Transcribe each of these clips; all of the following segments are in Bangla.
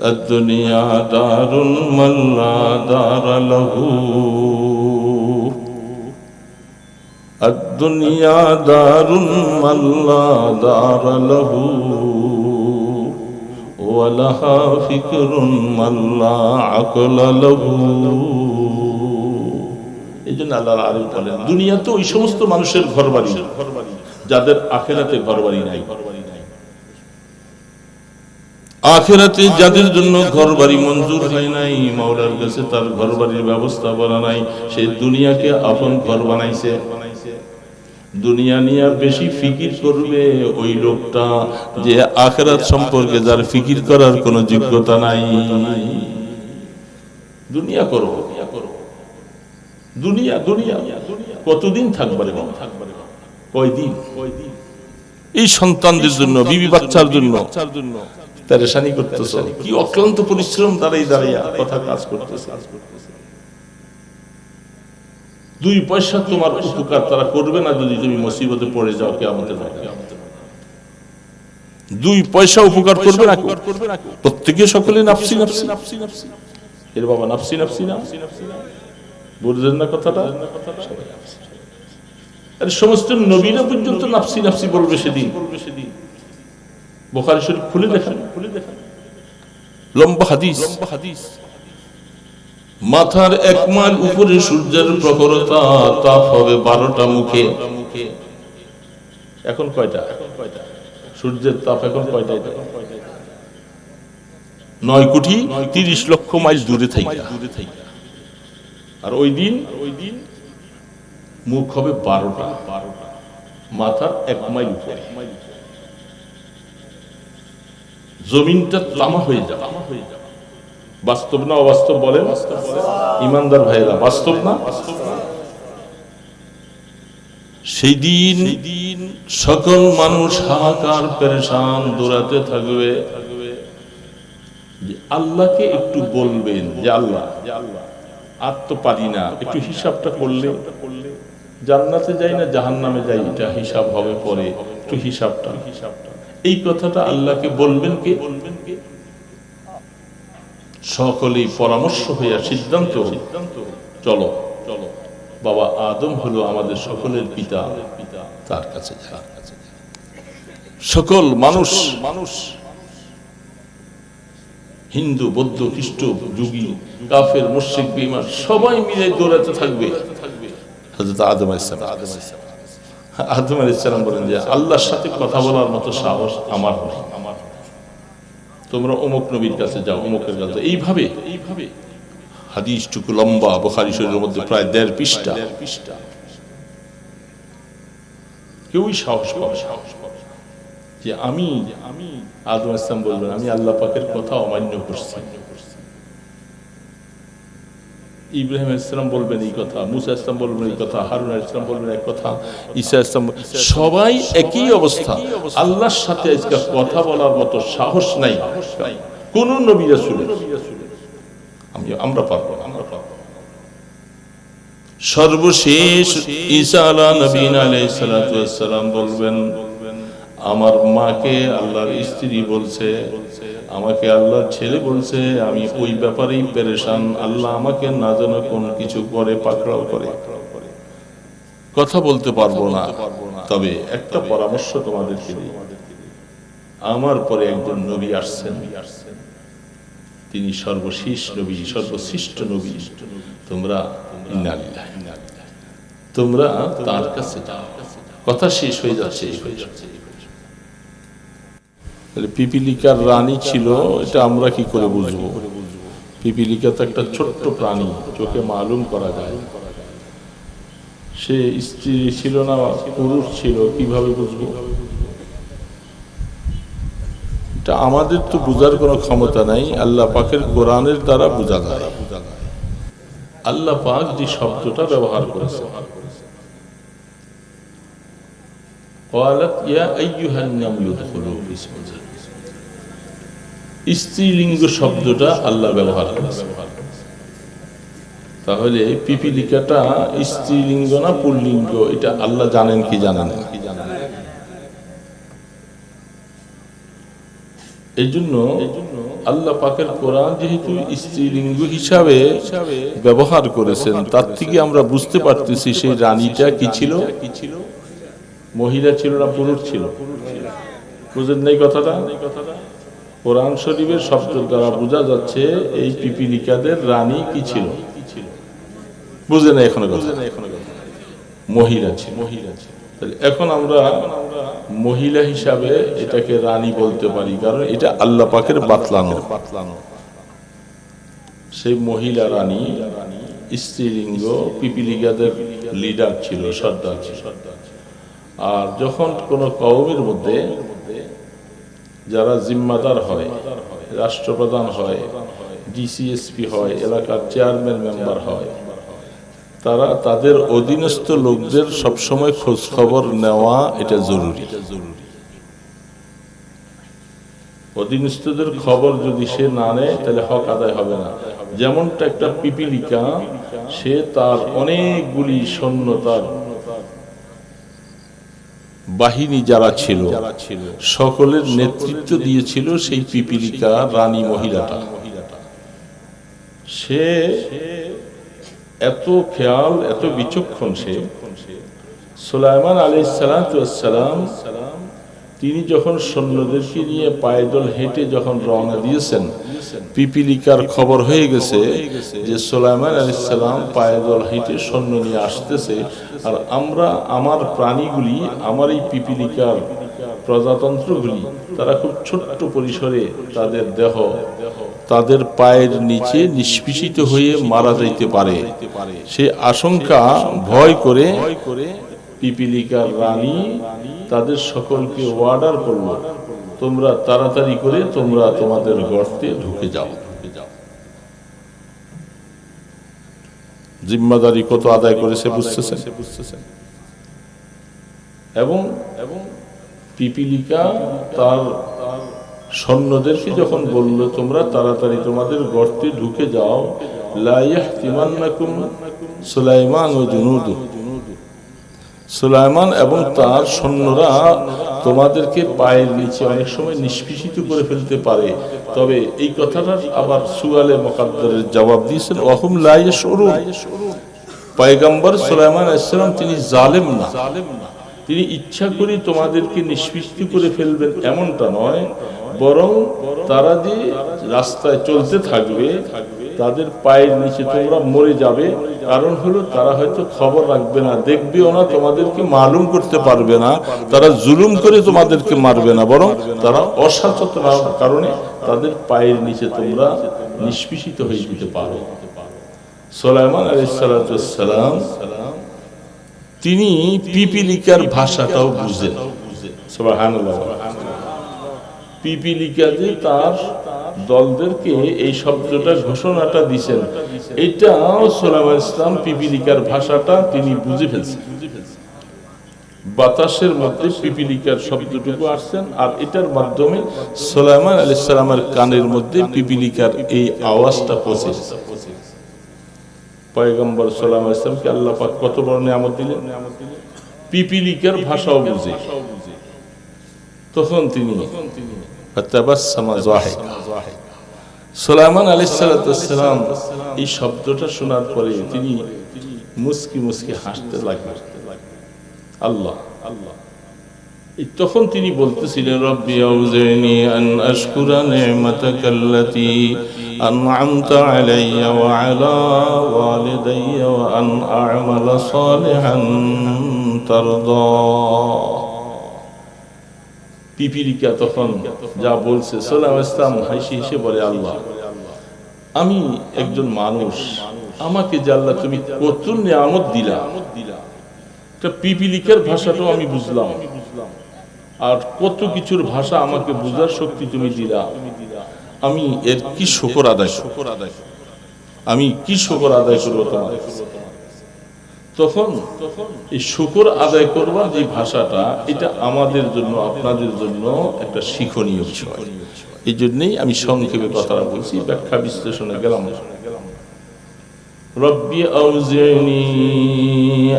الدنيا دار من لا دار له الدنيا دار من لا دار له ولها فكر من لا عقل له এই জন্য আল্লাহ আলিম বলেন দুনিয়াতে ওই সমস্ত মানুষের ঘর বাড়ি যাদের আখেরাতে ঘর বাড়ি নাই আখেরাতে যাদের জন্য ঘর বাড়ি মঞ্জুর হয় নাই। মাওলার কাছে তার ঘর বাড়ির ব্যবস্থা করা নাই। সেই দুনিয়াকে আপন ঘর বানাইছে। দুনিয়া নিয়ে বেশি ফিকির করবে ওই লোকটা যে আখেরাত সম্পর্কে যার ফিকির করার কোনো যোগ্যতা নাই। দুনিয়া করো। দুনিয়া দুনিয়া কতদিন থাকবে রে বাবা? কয়দিন? এই সন্তানদের জন্য। বিবি বাচ্চার জন্য। করতেছ। কি অক্লান্ত পরিশ্রম কথা কাজ করতেছে। দুই পয়সা তোমার উপকার তারা করবে না যদি তুমি মুসিবতে পড়ে যাও কে আমাদের দুই পয়সা উপকার করবে না প্রত্যেকে সকলে নাফসি নাফসি। নাফসি নাফসি এর বাবা নাফসি নাফসি না? বুঝলেন না কথাটা? সমস্ত নবীরা পর্যন্ত নাফসি নাফসি বলবে সেদিন। বোখারি শরীফ খুলে দেখেন। খুলে দেখেন। লম্বা হাদিস। লম্বা হাদিস। মাথার এক মাইল উপরে সূর্যের প্রখরতা তাপ হবে বারোটা মুখে। এখন কয়টা? সূর্যের তাপ এখন কয়টা নয় কোটি তিরিশ লক্ষ মাইল দূরে থাকি আর ওই দিন ওই দিন মুখ হবে বারোটা। বারোটা। মাথার এক মাইল উপরে। জমিনটা তামা হয়ে যাবে। বাস্তব না অবাস্তব বলে ইমানদার ভাইরা বাস্তব না? সেই দিন সকল মানুষ হাহাকার, পেরেশান, দৌড়াতে থাকবে। আল্লাহকে একটু বলবেন, যে আল্লাহ, আর তো পারি না। একটু হিসাবটা করলে। জান্নাতে যাই না জাহান নামে যাই, এটা হিসাব হবে পরে। একটু হিসাবটা হিসাবটা। এই কথাটা আল্লাহকে বলবেন কে? বলবেন কে সকলেই পরামর্শ হইয়া সিদ্ধান্ত চলো চলো। বাবা আদম হলো আমাদের সকলের পিতা। তার কাছে সকল মানুষ মানুষ হিন্দু, বৌদ্ধ, খ্রিস্ট, যুগী, কাফের, মুশরিক বিমান সবাই মিলে দৌড়াতে থাকবে। হযরত আদম সালাম। আদম আলাইহিস সালাম বলেন যে, আল্লাহর সাথে কথা বলার মতো সাহস আমার নেই। তোমরা অমুক নবীর কাছে যাও, অমুকের কাছে এইভাবে এইভাবে লম্বা, বুখারী শরীরের মধ্যে প্রায় দেড় পৃষ্ঠা। পৃষ্ঠা কেউই সাহস করে সাহস করে যে আমি আমি আদম ইসলাম বলবেন, আমি আল্লাহ পাকের কথা অমান্য করছি। ইব্রাহিম ইসলাম বলবেন এই কথা, মুসা ইসলাম বলবেন এই কথা, হারুন ইসলাম বলবেন এক কথা, ঈসা ইসলাম সবাই একই অবস্থা। আল্লাহর সাথে আজকে কথা বলার মতো সাহস নাই। কোন নবী রাসূলের। আমি, আমরা পারব আমরা পারব সর্বশেষ ঈসা আলা নবীন আলাইহিস সালাম বলবেন, আমার মাকে আল্লাহর স্ত্রী বলছে আমাকে আল্লাহর ছেলে বলছে, আমি ওই ব্যাপারেই পেরেশান। আল্লাহ আমাকে না যেন কোন কিছু করে, পাকড়াও করে। কথা বলতে পারব না। তবে একটা পরামর্শ তোমাদেরকে আমার পরে একজন নবী আসছেন। তিনি সর্বশেষ নবী, সর্বশ্রেষ্ঠ নবী। তোমরা। তোমরা তার কাছে কথা শেষ হয়ে যাচ্ছে হয়ে যাচ্ছে। পিপিলিকার রানী ছিল, এটা আমরা কি করে বুঝব? পিপিলিকা তো একটা ছোট্ট প্রাণী, চোখে মালুম করা যায়। সে স্ত্রী ছিল না, পুরুষ ছিল, কীভাবে বুঝব? এটা আমাদের তো বোঝার কোনো ক্ষমতা নাই, আল্লাহ পাকের কোরআনের দ্বারা বোঝা যায়। আল্লাহ পাক যে শব্দটা ব্যবহার করেছে قالت يا أيها النمل ادخلوا في مسجد স্ত্রীলিঙ্গ শব্দটা আল্লাহ ব্যবহার করেছে তাহলে পিপিলিকাটা স্ত্রীলিঙ্গ না পুল্লিঙ্গ এটা আল্লাহ জানেন কি জানেন না এই জন্য আল্লাহ পাকের কোরআন যেহেতু স্ত্রীলিঙ্গ হিসাবে ব্যবহার করেছেন তার থেকে আমরা বুঝতে পারতেছি সেই রানীটা কি ছিল মহিলা ছিল না পুরুষ ছিল? বুঝেন নাই কথাটা? কোরআন শরীফের শব্দ দ্বারা বোঝা যাচ্ছে এই পিপিলিকাদের রানী কি ছিল? বুঝে কথা? মহিলা ছিল। মহিলা ছিল এখন আমরা মহিলা হিসাবে এটাকে রানী বলতে পারি, কারণ এটা আল্লাহ পাকের বাতলানো। বাতলানো সেই মহিলা রানী স্ত্রীলিঙ্গ পিপিলিকাদের লিডার ছিল, সর্দার ছিল। আর যখন কোন কওমের মধ্যে যারা জিম্মাদার হয়, রাষ্ট্রপ্রধান হয় ডিসিএসপি হয়, এলাকার চেয়ারম্যান মেম্বার হয়, তারা তাদের অধীনস্থ লোকদের সবসময় খোঁজ খবর নেওয়া এটা জরুরি। অধীনস্থদের খবর যদি সে না নেয়, তাহলে হক আদায় হবে না। যেমনটা একটা পিপিলিকা, সে তার অনেকগুলি সৈন্য তার বাহিনী যারা ছিল সকলের নেতৃত্ব দিয়েছিল সেই পিপিলিকা রানী মহিলাটা। সে এত খেয়াল এত বিচক্ষণ সে। সুলাইমান আলী সালাম তিনি যখন সৈন্যদেরকে নিয়ে পায়দল হেঁটে যখন রওনা দিয়েছেন, পিপিলিকার খবর হয়ে গেছে যে সুলাইমান আলী সালাম পায়দল হেঁটে সৈন্য নিয়ে আসতেছে আর আমরা, আমার প্রাণীগুলি, আমার এই পিপিলিকার প্রজাতন্ত্রগুলি, তারা খুব ছোট্ট পরিসরে তাদের দেহ, তাদের পায়ের নিচে নিষ্পিষিত হয়ে মারা যাইতে পারে। সে আশঙ্কা, ভয় করে পিপিলিকার রানী, তাদের সকলকে ওয়ার্ডার করল, তোমরা তাড়াতাড়ি করে তোমরা তোমাদের গর্তে ঢুকে যাও। জিম্মাদারি কত আদায় করেছে বুঝতেছেন? এবং এবং পিপিলিকা তার সৈন্যদেরকে যখন বলল, তোমরা তাড়াতাড়ি তোমাদের গর্তে ঢুকে যাও লাইয়াহ তিমান্নাকুম সুলাইমান ও জুনুদু সুলাইমান এবং তার সৈন্যরা তোমাদেরকে পায়ের নিচে অনেক সময় নিষ্পিষিত করে ফেলতে পারে। তবে এই কথাটা আবার সুয়ালে মোকাদ্দরের জবাব দিয়েছেন অহম লাইয়া সরু পয়গম্বর সুলাইমান ইসলাম তিনি জালেম না। তিনি ইচ্ছা করে তোমাদেরকে নিষ্পিষ্ট করে ফেলবেন এমনটা নয়, বরং তারা যে রাস্তায় চলতে থাকবে তাদের পায়ের নিচে তোমরা মরে যাবে। কারণ হলো তারা হয়তো খবর রাখবে না, দেখবেও না, তোমাদেরকে মালুম করতে পারবে না, তারা জুলুম করে তোমাদেরকে মারবে না, বরং তারা অসচেতনার কারণে তাদের পায়ের নিচে তোমরা নিষ্পিষিত হয়ে যেতে পারো। সোলাইমান আলাইসালাম তিনি পিপিলিকার ভাষাটাও বুঝেন। সুবহানাল্লাহ। পিপিলিকা যে তার দলদেরকে এই শব্দটা ঘোষণাটা দিছেন এটাও সোলাইমান ইসলাম পিপিলিকার ভাষাটা তিনি বুঝে ফেলছেন। বাতাসের মধ্যে পিপিলিকার শব্দটুকু আসছেন আর এটার মাধ্যমে সোলাইমান আলী সালামের কানের মধ্যে পিপিলিকার এই আওয়াজটা পৌঁছেছে পয়গম্বর সালাম ইসলামকে আল্লাহ পাক কত বড় নিয়ামত দিলেন। পিপিলিকার ভাষাও বুঝে। তখন তিনি সোলাইমান আলী সালাতাম এই শব্দটা শোনার পরে তিনি মুসকি মুসকি হাসতে লাগলেন। আল্লাহ আল্লাহ। তখন তিনি বলতেছিলেন, রব্বি আউযিনি আন আশকুরা নি'মাতাকাল্লাতি আন'আমতা আলাইয়া ওয়া আলা ওয়ালিদাইয়া ওয়া আন আ'মালা সালিহান তারদা। পিপিলিকা তখন যা বলছে সালাম ইসলাম হাসি হেসে বলে, আল্লাহ, আমি একজন মানুষ, আমাকে যে আল্লাহ তুমি কত নিয়ামত দিলা। পিপিলিকার ভাষাটাও আমি বুঝলাম। আর কত কিছুর ভাষা আমাকে বুঝার শক্তি তুমি দিলা। আমি এর কি শকর আদায় শকর আদায় আমি কি শকর আদায় করব তোমার তখন এই শুকর আদায় করবার যে ভাষাটা এটা আমাদের জন্য আপনাদের জন্য একটা শিক্ষণীয় বিষয় এই জন্যই আমি সংক্ষেপে কথাটা বলছি ব্যাখ্যা বিশ্লেষণে গেলাম ربي أوزعني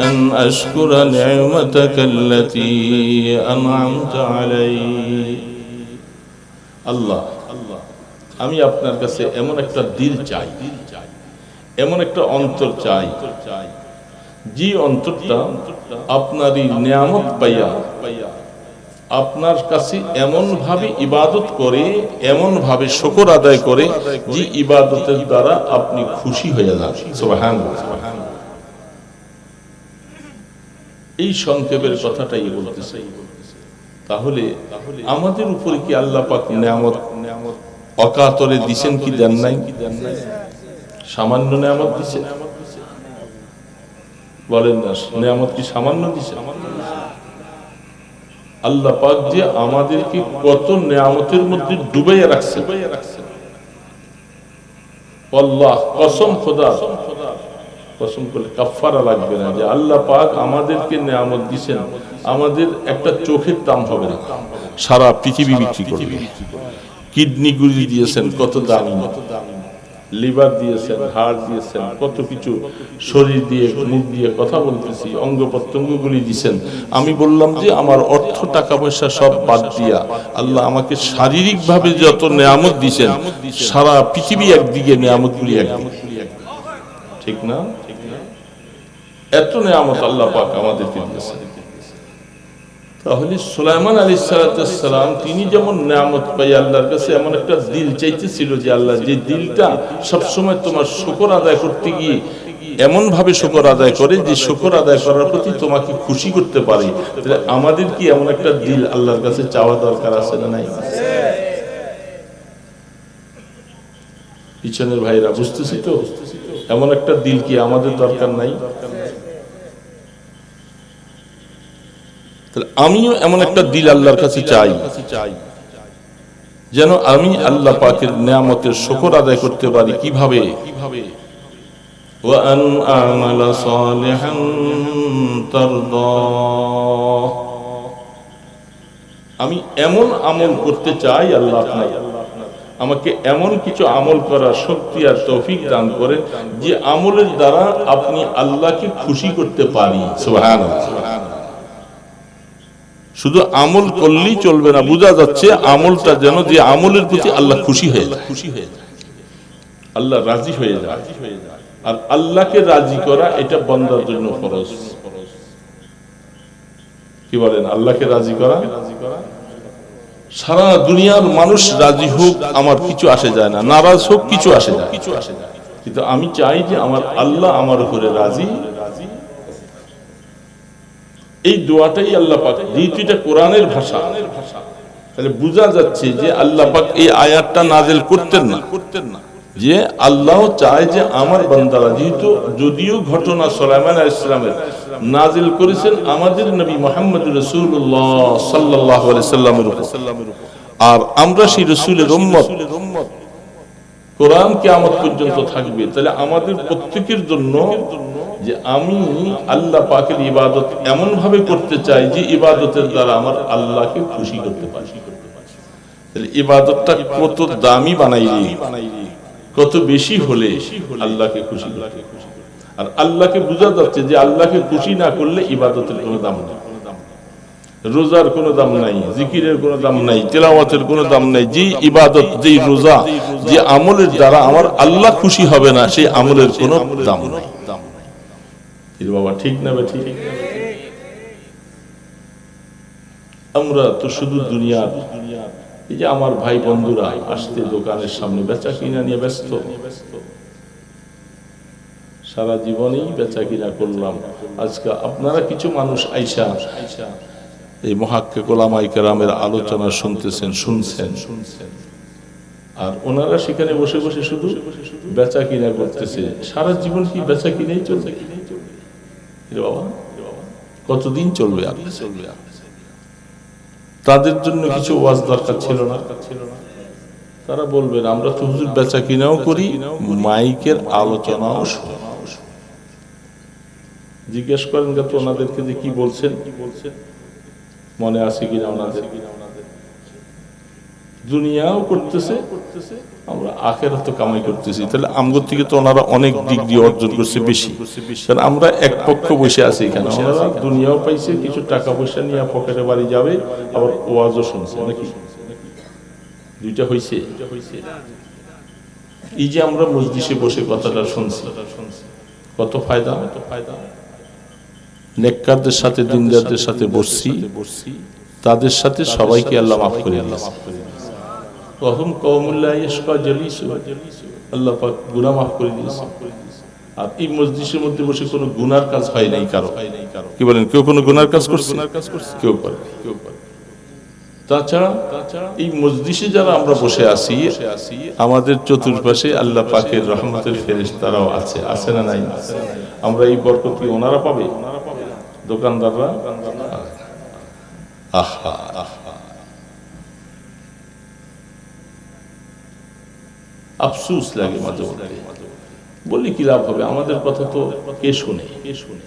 أن أشكر نعمتك التي أنعمت علي الله আমি আপনার কাছে এমন একটা দিল চাই এমন একটা অন্তর চাই যে অন্তরটা আপনার এই নিয়ামত পাইয়া। আপনার কাছে এমন ভাবে ইবাদত করে এমন ভাবে শকর আদায় করে, যে ইবাদতের দ্বারা আপনি খুশি হয়ে যান। এই সংক্ষেপের কথাটাই বলতে চাই তাহলে আমাদের উপরে কি আল্লাহ পাক নিয়ামত অকাতরে দিছেন কি দেন নাই? সামান্য নিয়ামত দিছেন বলেন না, নিয়ামত কি সামান্য দিছে? আল্লাহ পাক যে আমাদেরকে কত নিয়ামতের মধ্যে ডুবাইয়া রাখছে। আল্লাহ কসম খোদা, কসম লাগবে না যে আল্লাহ পাক আমাদেরকে নিয়ামত দিছেন। আমাদের একটা চোখের দাম হবে না। সারা পৃথিবী বিক্রি করবে। কিডনি গুলি দিয়েছেন, কত দামি। লিভার দিয়েছেন, হাড় দিয়েছেন, কত কিছু শরীর দিয়ে, মুখ দিয়ে কথা বলতেছি অঙ্গ প্রত্যঙ্গগুলি দিয়েছেন। আমি বললাম যে, আমার অর্থ, টাকা পয়সা সব বাদ দিয়া আল্লাহ আমাকে শারীরিকভাবে যত নিয়ামত দিয়েছেন, সারা পৃথিবী একদিকে নিয়ামতগুলি একদিকে ঠিক না ঠিক না? এত নেয়ামত আল্লাহ পাক আমাদেরকে দিয়েছেন। তাহলে সুলাইমান আলী সালাম তিনি যেমন নামত পাই আল্লাহর কাছে, এমন একটা দিল চাইতেছিল যে, আল্লাহ, যে দিলটা সবসময় তোমার শুকর আদায় করতে গিয়ে এমন ভাবে শুকর আদায় করে যে, শুকর আদায় করার প্রতি তোমাকে খুশি করতে পারে। তাহলে আমাদের কি এমন একটা দিল আল্লাহর কাছে চাওয়া দরকার আছে না নাই? পিছনের ভাইরা, বুঝতেছি তো? এমন একটা দিল কি আমাদের দরকার নাই? তাহলে আমিও এমন একটা দিল আল্লাহর কাছে চাই যেন আমি আল্লাহ পাকের নিয়ামতের শকর আদায় করতে পারি কিভাবে কিভাবে وأن أعمل صالحا ترضاه আমি এমন আমল করতে চাই আল্লাহ আপনার আমাকে এমন কিছু আমল করার শক্তি আর তৌফিক দান করে যে আমলের দ্বারা আপনি আল্লাহকে খুশি করতে পারি সুবহানাল্লাহ শুধু আমল করলেই চলবে না, বোঝা যাচ্ছে আমলটা যেন যে আমলের প্রতি আল্লাহ খুশি হয়ে যায়। খুশি হয়ে যায় আল্লাহ রাজি হয়ে যায়। আর আল্লাহকে রাজি করা এটা বন্দার জন্য ফরজ। কি বলেন, আল্লাহকে রাজি করা? সারা দুনিয়ার মানুষ রাজি হোক, আমার কিছু আসে যায় না, নারাজ হোক কিছু আসে যায় কিছু আসে যায়। কিন্তু আমি চাই যে আমার আল্লাহ আমার উপরে রাজি এই দোয়াটাই আল্লাহ পাক এটা কোরআনের ভাষা। তাহলে বোঝা যাচ্ছে যে আল্লাহ পাক এই আয়াতটা নাজেল করতেন না। করতেন না যে আল্লাহ চায় যে আমার বান্দারা, যেহেতু যদিও ঘটনা সোলাইমান ইসলামের নাজিল করেছেন আমাদের নবী মোহাম্মদ রসুল্লাহ সাল্লাহ সাল্লামের উপর। আর আমরা সেই রসুলের উম্মত। কোরআন কেয়ামত পর্যন্ত থাকবে। তাহলে আমাদের প্রত্যেকের জন্য যে আমি আল্লাহ পাকের ইবাদত এমন ভাবে করতে চাই যে ইবাদতের দ্বারা আমার আল্লাহকে খুশি করতে পারি। তাহলে ইবাদতটা কত দামি বানাইলি কত বেশি হলে আল্লাহকে খুশি লাগে আর আল্লাহকে বোঝা যাচ্ছে যে আল্লাহকে খুশি না করলে ইবাদতের কোনো দাম নেই। রোজার কোনো দাম নাই, জিকিরের কোনো দাম নাই, তেলাওয়াতের কোনো দাম নাই যে ইবাদত যে রোজা, যে আমলের দ্বারা আমার আল্লাহ খুশি হবে না, সেই আমলের কোনো দাম নাই। বাবা ঠিক না বা ঠিক? আমরা তো শুধু দুনিয়ার। এই যে আমার ভাই বন্ধুরা আসতে দোকানের সামনে বেচা কিনা নিয়ে ব্যস্ত। সারা জীবনেই বেচা কিনা করলাম। আজকে আপনারা কিছু মানুষ আইসা এই মহাক্কে গোলামাই কেরামের আলোচনা শুনতেছেন শুনছেন শুনছেন। আর ওনারা সেখানে বসে বসে শুধু বেচা কিনা করতেছে। সারা জীবন কি বেচা কিনেই চলবে? কতদিন চলবে চলবে তাদের জন্য কিছু ওয়াজ দরকার ছিল না। তারা বলবেন, আমরা তো হুজুর বেচা কিনাও করি, মাইকের আলোচনাও জিজ্ঞেস করেন, তো ওনাদেরকে যে কি বলছেন? মনে আছে কিনা ওনাদের? দুনিয়াও করতেছে, আমরা আখের তো কামাই করতেছি। তাহলে আমগর থেকে তো ওনারা অনেক ডিগ্রি অর্জন করছে বেশি। কারণ আমরা এক পক্ষ বসে আছি এখানে। ওনারা দুনিয়াও পাইছে, কিছু টাকা পয়সা নিয়ে পকেটে বাড়ি যাবে, আবার ওয়াজও শুনছে, নাকি? দুইটা হয়েছে এই যে আমরা মসজিদে বসে কথাটা শুনছি কত ফায়দা কত ফায়দা? নেককারদের সাথে, দিনদারদের সাথে বসছি, তাদের সাথে সবাইকে আল্লাহ মাফ করে দিয়েছে। কখন কৌমুল্লাহ ইশকা জলিস। আল্লাহ পাক গুনাহ মাফ করে দিয়েছে। আর এই মসজিদের মধ্যে বসে কোনো গুনার কাজ হয় নাই কারও। কি বলেন কেউ কোনো গুনার কাজ করছে? কেউ করে কেউ করে। তাছাড়া এই মসজিদে যারা আমরা বসে আছি আমাদের চতুর্পাশে আল্লাহ পাকের রহমতের ফেরেশতারাও আছে। আছে না নাই? আমরা এই বরকত কি ওনারা পাবে? দোকানদাররা? আহা আহা। আফসুস লাগে মাঝে মধ্যে। বললে কি লাভ হবে? আমাদের কথা তো কে শুনে? কে শুনে